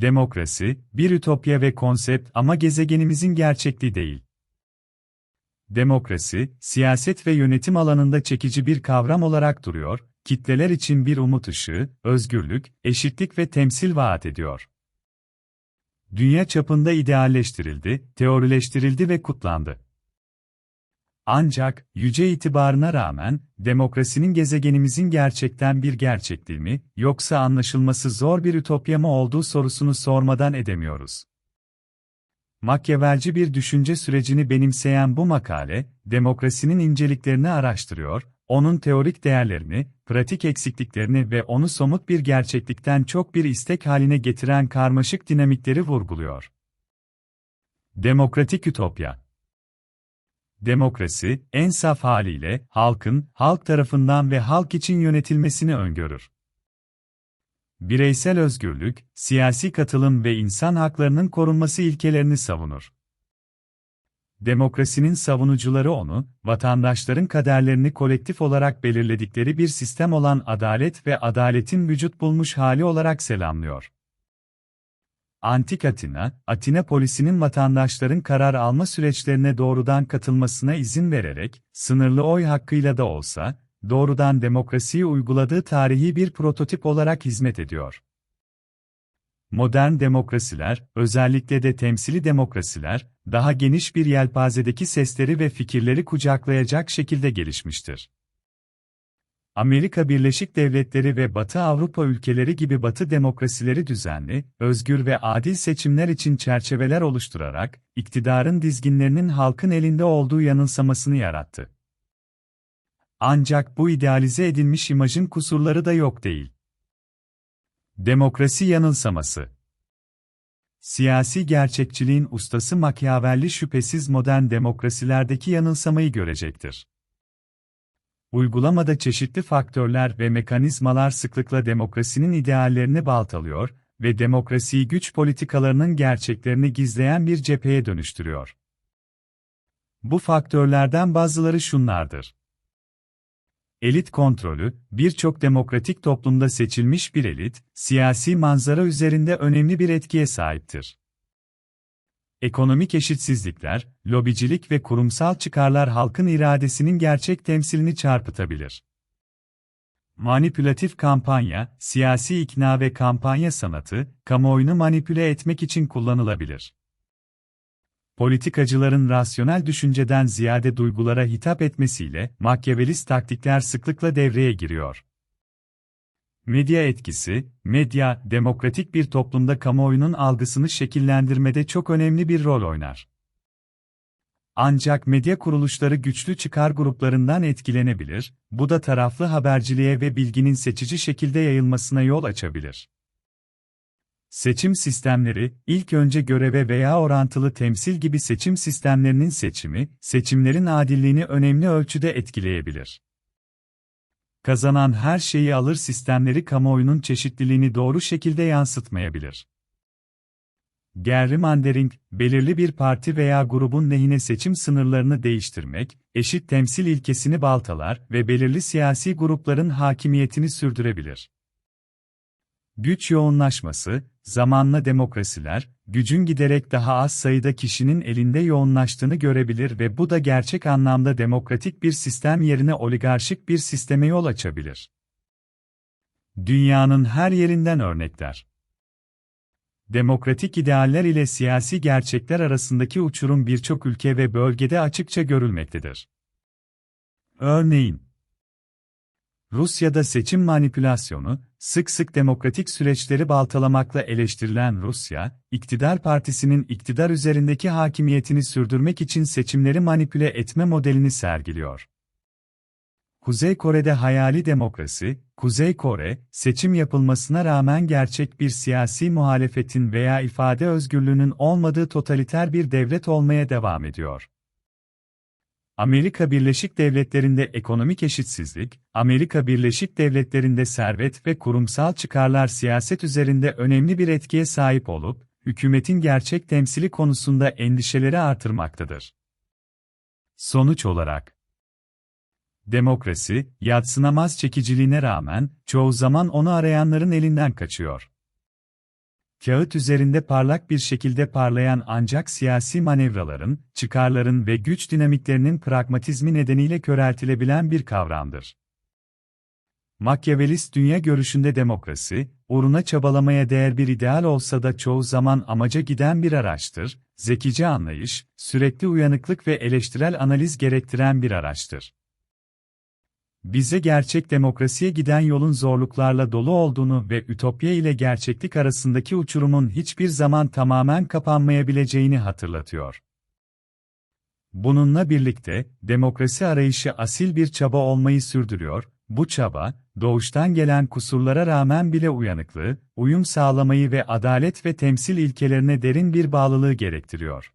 Demokrasi, bir ütopya ve konsept ama gezegenimizin gerçekliği değil. Demokrasi, siyaset ve yönetim alanında çekici bir kavram olarak duruyor, kitleler için bir umut ışığı, özgürlük, eşitlik ve temsil vaat ediyor. Dünya çapında idealleştirildi, teorileştirildi ve kutlandı. Ancak, yüce itibarına rağmen, demokrasinin gezegenimizin gerçekten bir gerçekliği mi, yoksa anlaşılması zor bir ütopya mı olduğu sorusunu sormadan edemiyoruz. Makyavelci bir düşünce sürecini benimseyen bu makale, demokrasinin inceliklerini araştırıyor, onun teorik değerlerini, pratik eksikliklerini ve onu somut bir gerçeklikten çok bir istek haline getiren karmaşık dinamikleri vurguluyor. Demokratik Ütopya Demokrasi, en saf haliyle, halkın, halk tarafından ve halk için yönetilmesini öngörür. Bireysel özgürlük, siyasi katılım ve insan haklarının korunması ilkelerini savunur. Demokrasinin savunucuları onu, vatandaşların kaderlerini kolektif olarak belirledikleri bir sistem olan adalet ve adaletin vücut bulmuş hali olarak selamlıyor. Antik Atina, Atina polisinin vatandaşların karar alma süreçlerine doğrudan katılmasına izin vererek, sınırlı oy hakkıyla da olsa, doğrudan demokrasiyi uyguladığı tarihi bir prototip olarak hizmet ediyor. Modern demokrasiler, özellikle de temsili demokrasiler, daha geniş bir yelpazedeki sesleri ve fikirleri kucaklayacak şekilde gelişmiştir. Amerika Birleşik Devletleri ve Batı Avrupa ülkeleri gibi Batı demokrasileri düzenli, özgür ve adil seçimler için çerçeveler oluşturarak, iktidarın dizginlerinin halkın elinde olduğu yanılsamasını yarattı. Ancak bu idealize edilmiş imajın kusurları da yok değil. Demokrasi yanılsaması Siyasi gerçekçiliğin ustası Machiavelli şüphesiz modern demokrasilerdeki yanılsamayı görecektir. Uygulamada çeşitli faktörler ve mekanizmalar sıklıkla demokrasinin ideallerini baltalıyor ve demokrasiyi güç politikalarının gerçeklerini gizleyen bir cepheye dönüştürüyor. Bu faktörlerden bazıları şunlardır. Elit kontrolü, birçok demokratik toplumda seçilmiş bir elit, siyasi manzara üzerinde önemli bir etkiye sahiptir. Ekonomik eşitsizlikler, lobicilik ve kurumsal çıkarlar halkın iradesinin gerçek temsilini çarpıtabilir. Manipülatif kampanya, siyasi ikna ve kampanya sanatı, kamuoyunu manipüle etmek için kullanılabilir. Politikacıların rasyonel düşünceden ziyade duygulara hitap etmesiyle makyavelist taktikler sıklıkla devreye giriyor. Medya etkisi, medya, demokratik bir toplumda kamuoyunun algısını şekillendirmede çok önemli bir rol oynar. Ancak medya kuruluşları güçlü çıkar gruplarından etkilenebilir, bu da taraflı haberciliğe ve bilginin seçici şekilde yayılmasına yol açabilir. Seçim sistemleri, ilk önce göreve veya orantılı temsil gibi seçim sistemlerinin seçimi, seçimlerin adilliğini önemli ölçüde etkileyebilir. Kazanan her şeyi alır sistemleri kamuoyunun çeşitliliğini doğru şekilde yansıtmayabilir. Gerrymandering, belirli bir parti veya grubun lehine seçim sınırlarını değiştirmek, eşit temsil ilkesini baltalar ve belirli siyasi grupların hakimiyetini sürdürebilir. Güç yoğunlaşması, zamanla demokrasiler, gücün giderek daha az sayıda kişinin elinde yoğunlaştığını görebilir ve bu da gerçek anlamda demokratik bir sistem yerine oligarşik bir sisteme yol açabilir. Dünyanın her yerinden örnekler. Demokratik idealler ile siyasi gerçekler arasındaki uçurum birçok ülke ve bölgede açıkça görülmektedir. Örneğin, Rusya'da seçim manipülasyonu, sık sık demokratik süreçleri baltalamakla eleştirilen Rusya, iktidar partisinin iktidar üzerindeki hakimiyetini sürdürmek için seçimleri manipüle etme modelini sergiliyor. Kuzey Kore'de hayali demokrasi, Kuzey Kore, seçim yapılmasına rağmen gerçek bir siyasi muhalefetin veya ifade özgürlüğünün olmadığı totaliter bir devlet olmaya devam ediyor. Amerika Birleşik Devletleri'nde ekonomik eşitsizlik, Amerika Birleşik Devletleri'nde servet ve kurumsal çıkarlar siyaset üzerinde önemli bir etkiye sahip olup, hükümetin gerçek temsili konusunda endişeleri artırmaktadır. Sonuç olarak, demokrasi, yatsınamaz çekiciliğine rağmen, çoğu zaman onu arayanların elinden kaçıyor. Kağıt üzerinde parlak bir şekilde parlayan ancak siyasi manevraların, çıkarların ve güç dinamiklerinin pragmatizmi nedeniyle köreltilebilen bir kavramdır. Makyavelist dünya görüşünde demokrasi, uğruna çabalamaya değer bir ideal olsa da çoğu zaman amaca giden bir araçtır, zekice anlayış, sürekli uyanıklık ve eleştirel analiz gerektiren bir araçtır. Bize gerçek demokrasiye giden yolun zorluklarla dolu olduğunu ve ütopya ile gerçeklik arasındaki uçurumun hiçbir zaman tamamen kapanmayabileceğini hatırlatıyor. Bununla birlikte, demokrasi arayışı asil bir çaba olmayı sürdürüyor, bu çaba, doğuştan gelen kusurlara rağmen bile uyanıklığı, uyum sağlamayı ve adalet ve temsil ilkelerine derin bir bağlılığı gerektiriyor.